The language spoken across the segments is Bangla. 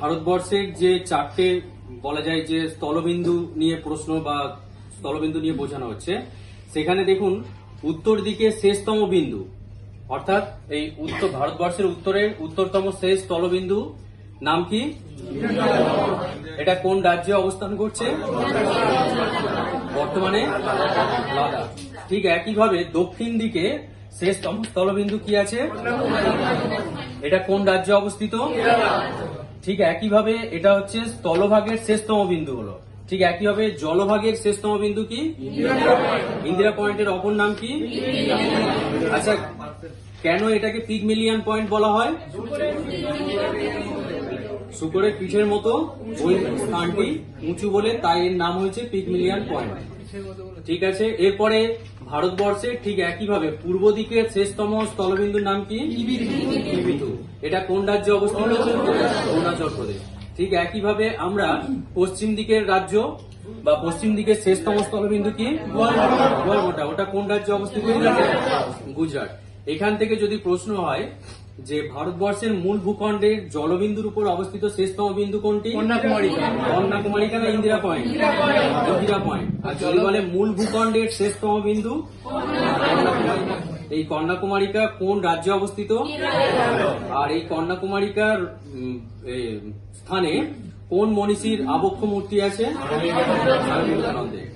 ভারতবর্ষের যে চারটে, বলা যায় যে স্থলবিন্দু নিয়ে প্রশ্ন বা স্থলবিন্দু নিয়ে বোঝানো হচ্ছে, সেখানে দেখুন, উত্তর দিকে শেষতম বিন্দু, অর্থাৎ এই উত্তর, ভারতবর্ষের উত্তরের উত্তরতম শেষ স্থলবিন্দু, নাম কি? এটা কোন রাজ্যে অবস্থান করছে? বর্তমানে ঠিক একইভাবে দক্ষিণ দিকে শেষতম স্থলবিন্দু কি আছে? এটা কোন রাজ্যে অবস্থিত? ঠিক একইভাবে এটা হচ্ছে স্থলভাগের শেষতম বিন্দু হলো। ঠিক একইভাবে জলভাগের শেষতম বিন্দু কি? ইন্দিরা পয়েন্টের অপর নাম কি? আচ্ছা কেন এটাকে পিগমিলিয়ান পয়েন্ট বলা হয়? শুকরের পিঠের মতো ওই স্থানটি উঁচু বলে তাই এর নাম হয়েছে পিগমিলিয়ান পয়েন্ট। ঠিক আছে এরপরে ভারতবর্ষের ঠিক একইভাবে পূর্ব দিকের শেষতম স্থলবিন্দুর নাম কি? এটা কোন রাজ্যে অবস্থিত? অরুণাচল প্রদেশ। ঠিক একইভাবে আমরা পশ্চিম দিকের রাজ্য বা পশ্চিম দিকের শেষতম স্থলবিন্দু কি? গোয়ালমোটা ওটা কোন রাজ্যে অবস্থিত? গুজরাট। এখান থেকে যদি প্রশ্ন হয় যে ভারতবর্ষের মূল ভূখণ্ডের জলবিন্দুর উপর অবস্থিত শেষতম বিন্দু কোনটি? কন্যাকুমারিকা। কন্যাকুমারিকা না ইন্দিরা পয়েন্ট ইন্দিরা পয়েন্ট আর যদি বলে মূল ভূখণ্ডের শেষতম বিন্দু? এই কন্যাকুমারিকা কোন রাজ্যে অবস্থিত? আর এই কন্যাকুমারিকার স্থানে কোন মনীষীর আবক্ষ মূর্তি আছে? বিবেকানন্দের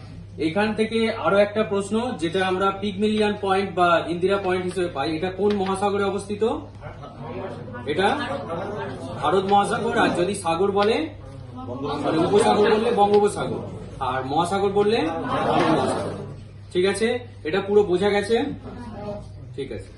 এখান থেকে আরও একটা প্রশ্ন, যেটা আমরা পিগমিলিয়ান পয়েন্ট বা ইন্দিরা পয়েন্ট হিসেবে পাই, এটা কোন মহাসাগরে অবস্থিত? এটা ভারত মহাসাগর, আর যদি সাগর বলে মানে উপসাগর বললে বঙ্গোপসাগর, আর মহাসাগর বললে ঠিক আছে? এটা পুরো বোঝা গেছে? ঠিক আছে।